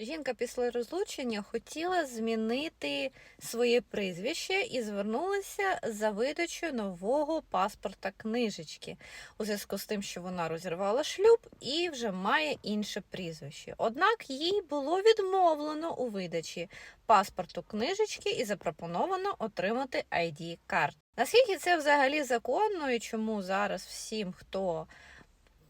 Жінка після розлучення хотіла змінити своє прізвище і звернулася за видачею нового паспорта книжечки у зв'язку з тим, що вона розірвала шлюб і вже має інше прізвище. Однак їй було відмовлено у видачі паспорту книжечки і запропоновано отримати id карт Наскільки це взагалі законно і чому зараз всім, хто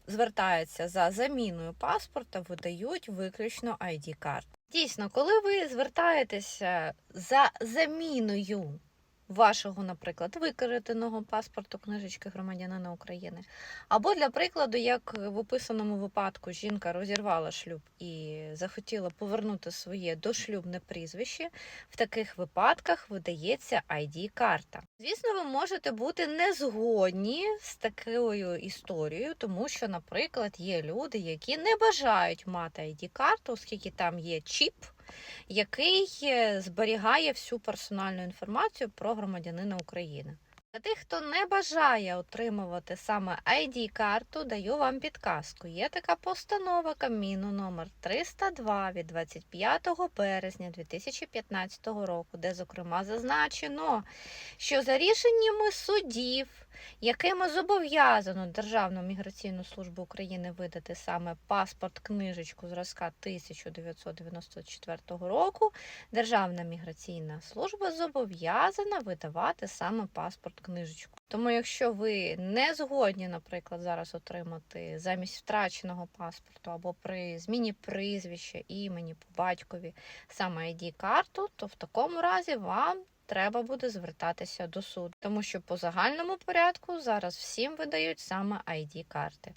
звертається за заміною паспорта, видають виключно id карт. Дійсно, коли ви звертаєтеся за заміною вашого, наприклад, викраденого паспорту книжечки громадянина України, або для прикладу, як в описаному випадку жінка розірвала шлюб і захотіла повернути своє дошлюбне прізвище, в таких випадках видається id карта. Звісно, ви можете бути не згодні з такою історією, тому що, наприклад, є люди, які не бажають мати id карту оскільки там є чіп, який е, зберігає всю персональну інформацію про громадянина України. Для тих, хто не бажає отримувати саме id карту даю вам підказку. Є така постанова Кабміну номер 302 від 25 березня 2015 року, де, зокрема, зазначено, що за рішеннями судів, якими зобов'язано Державну міграційну службу України видати саме паспорт книжечку зразка 1994 року, Державна міграційна служба зобов'язана видавати саме паспорт книжечку. Тому, якщо ви не згодні, наприклад, зараз отримати замість втраченого паспорту або при зміні прізвища, імені по батькові саме id карту то в такому разі вам треба буде звертатися до суду, тому що по загальному порядку зараз всім видають саме id карти